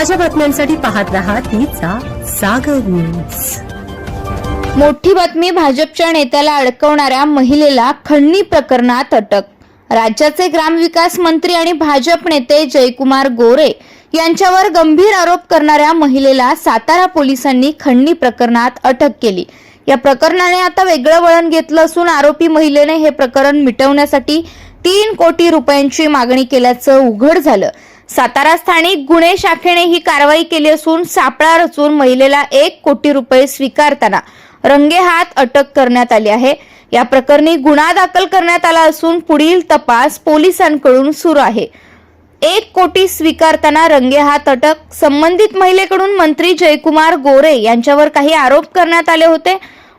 ताज्या बातम्यांसाठी पाहत रहा तिचा सागर न्यूज मोठी बातमी भाजपच्या नेत्याला अडकवणाऱ्या महिलेला खंडणी प्रकरणात अटक. राज्याचे ग्रामविकास मंत्री आणि भाजप नेते जयकुमार गोरे यांच्यावर गंभीर आरोप करणाऱ्या महिलेला सातारा पोलिसांनी खंडणी प्रकरणात अटक केली. या प्रकरणाने आता वेगळं वळण घेतलं असून आरोपी महिलेने हे प्रकरण मिटवण्यासाठी तीन कोटी रुपयांची मागणी केल्याचं उघड झालं. सातारा स्थानिक गुन्हे शाखेने ही कारवाई केली असून सापळा रचून महिलेला एक कोटी रुपये स्वीकारताना रंगेहात अटक करण्यात आली आहे. या प्रकरणी गुन्हा दाखल करण्यात आला असून पुढील तपास पोलिसांकडून सुरू आहे. एक कोटी स्वीकारताना रंगेहात अटक संबंधित महिलेकडून मंत्री जयकुमार गोरे यांच्यावर काही आरोप करण्यात आले होते.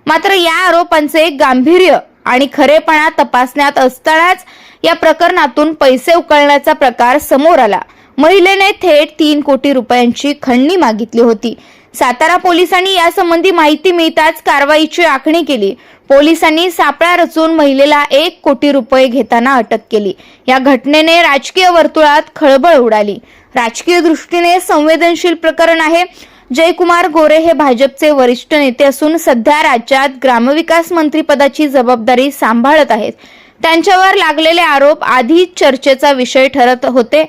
मात्र या आरोपांचे गांभीर्य आणि खरेपणा तपासण्यात असतानाच या प्रकरणातून पैसे उकळण्याचा प्रकार समोर आला. महिलेने थेट तीन कोटी रुपयांची खंडणी मागितली होती. सातारा पोलिसांनी यासंबंधी माहिती मिळताच कारवाईची आखणी केली. पोलिसांनी सापळा रचून महिलेला एक कोटी रुपये घेताना अटक केली. या घटनेने राजकीय वर्तुळात खळबळ उडाली. राजकीय दृष्टीने संवेदनशील प्रकरण आहे. जयकुमार गोरे हे भाजपचे वरिष्ठ नेते असून सध्या राज्यात ग्रामविकास मंत्रीपदाची जबाबदारी सांभाळत आहेत. त्यांच्यावर लागलेले आरोप आधीच चर्चेचा विषय ठरत होते.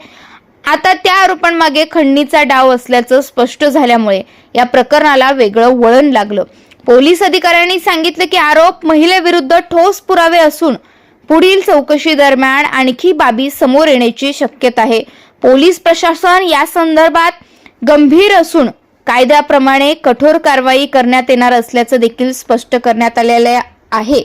आता त्या आरोपांमागे खंडणीचा डाव असल्याचं स्पष्ट झाल्यामुळे या प्रकरणाला वेगळं वळण लागलं. पोलीस अधिकाऱ्यांनी सांगितलं की आरोप महिलेविरुद्ध ठोस पुरावे असून पुढील चौकशी दरम्यान आणखी बाबी समोर येण्याची शक्यता आहे. पोलीस प्रशासन या संदर्भात गंभीर असून कायद्याप्रमाणे कठोर कारवाई करण्यात येणार असल्याचं देखील स्पष्ट करण्यात आलेलं आहे.